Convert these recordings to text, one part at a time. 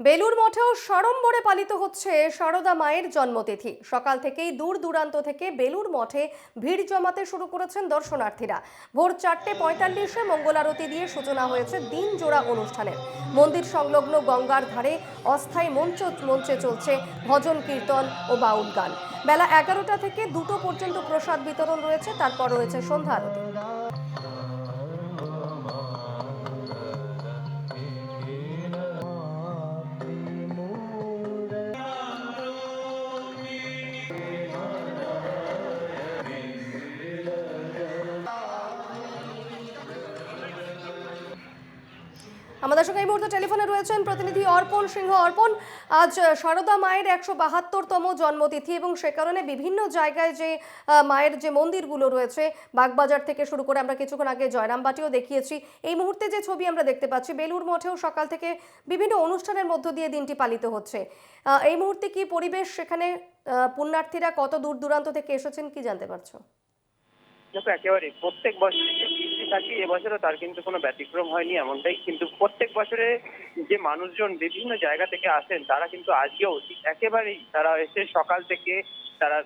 বেলুর মঠেও সড়ম্বরে পালিত হচ্ছে সারদা মায়ের জন্মতিথি। সকাল থেকেই দূর দূরান্ত থেকে বেলুর মঠে ভিড় জমাতে শুরু করেছেন দর্শনার্থীরা। ভোর চারটে পঁয়তাল্লিশে মঙ্গলারতি দিয়ে সূচনা হয়েছে দিন জোড়া অনুষ্ঠানের। মন্দির সংলগ্ন গঙ্গার ধারে অস্থায়ী মঞ্চ মঞ্চে চলছে ভজন, কীর্তন ও বাউল গান। বেলা এগারোটা থেকে দুটো পর্যন্ত প্রসাদ বিতরণ রয়েছে, তারপর রয়েছে সন্ধ্যা আরতি। আমাদের সঙ্গে এই মুহূর্তে টেলিফোনে রয়েছেন প্রতিনিধি অর্পণ সিংহ। অর্পণ, আজ সারদা মায়ের একশো বাহাত্তরতম জন্মতিথি এবং সে কারণে বিভিন্ন জায়গায় যে মায়ের যে মন্দিরগুলো রয়েছে, বাগবাজার থেকে শুরু করে আমরা কিছুক্ষণ আগে জয়রামবাটিও দেখিয়েছি। এই মুহূর্তে যে ছবি আমরা দেখতে পাচ্ছি বেলুর মঠেও সকাল থেকে বিভিন্ন অনুষ্ঠানের মধ্য দিয়ে দিনটি পালিত হচ্ছে। এই মুহূর্তে কি পরিবেশ সেখানে পুণ্যার্থীরা কত দূর দূরান্ত থেকে এসেছেন কি জানতে পারছ? একেবারে প্রত্যেক বছর বৃষ্টি এবছরও তার কিন্তু কোনো ব্যতিক্রম হয়নি এমনটাই। কিন্তু প্রত্যেক বছরে যে মানুষজন বিভিন্ন জায়গা থেকে আসেন, তারা কিন্তু আজকেও একেবারেই তারা এসে সকাল থেকে তারা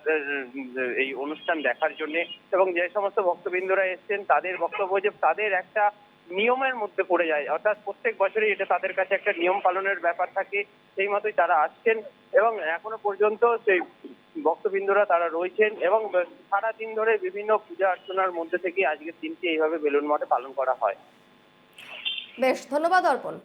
এই অনুষ্ঠান দেখার জন্য এবং যে সমস্ত ভক্তবৃন্দরা এসেছেন, তাদের বক্তব্য যে তাদের একটা নিয়মের মধ্যে পড়ে যায়। অর্থাৎ প্রত্যেক বছরই এটা তাদের কাছে একটা নিয়ম পালনের ব্যাপার থাকে, সেই মতোই তারা আসছেন এবং এখনও পর্যন্ত সেই ভক্তবৃন্দরা তারা রয়েছেন এবং সারা দিন ধরে বিভিন্ন পূজা অর্চনার মধ্যে থেকে আজকের দিনটি এইভাবে বেলুন মঠে পালন করা হয়। বেশ, ধন্যবাদ অর্পণ।